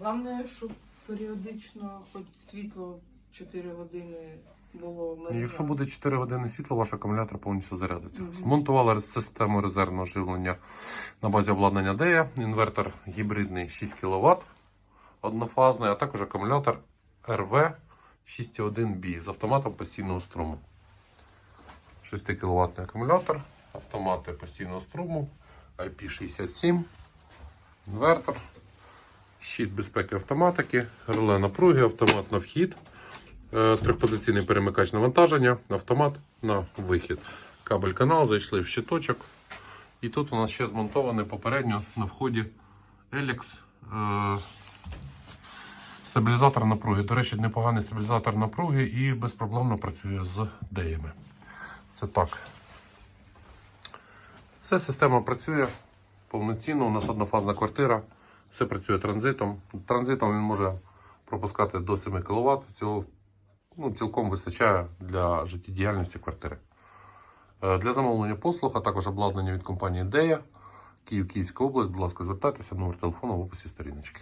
Головне, щоб періодично хоч світло 4 години було мережа. Якщо буде 4 години світла, ваш акумулятор повністю зарядиться. Мгм. Змонтували систему резервного живлення на базі обладнання DEA, інвертор гібридний 6 кВт однофазний, а також акумулятор RV 6.1B з автоматом постійного струму. 6 кВт акумулятор, автомати постійного струму, IP67, інвертор, щит безпеки автоматики, реле напруги, автомат на вхід. Е, Трьохпозиційний перемикач навантаження, автомат на вихід. Кабель канал, зайшли в щиточок. І тут у нас ще змонтований попередньо на вході Elix е, стабілізатор напруги. До речі, непоганий стабілізатор напруги і безпроблемно працює з деями. Це так. Все, система працює повноцінно. У нас однофазна квартира. Все працює транзитом. Транзитом він може пропускати до 7 кВт. Цього ну, цілком вистачає для життєдіяльності квартири. Е, Для замовлення послуг, а також обладнання від компанії Дея, Київ, Київська область, будь ласка, звертайтеся, номер телефону в описі сторіночки.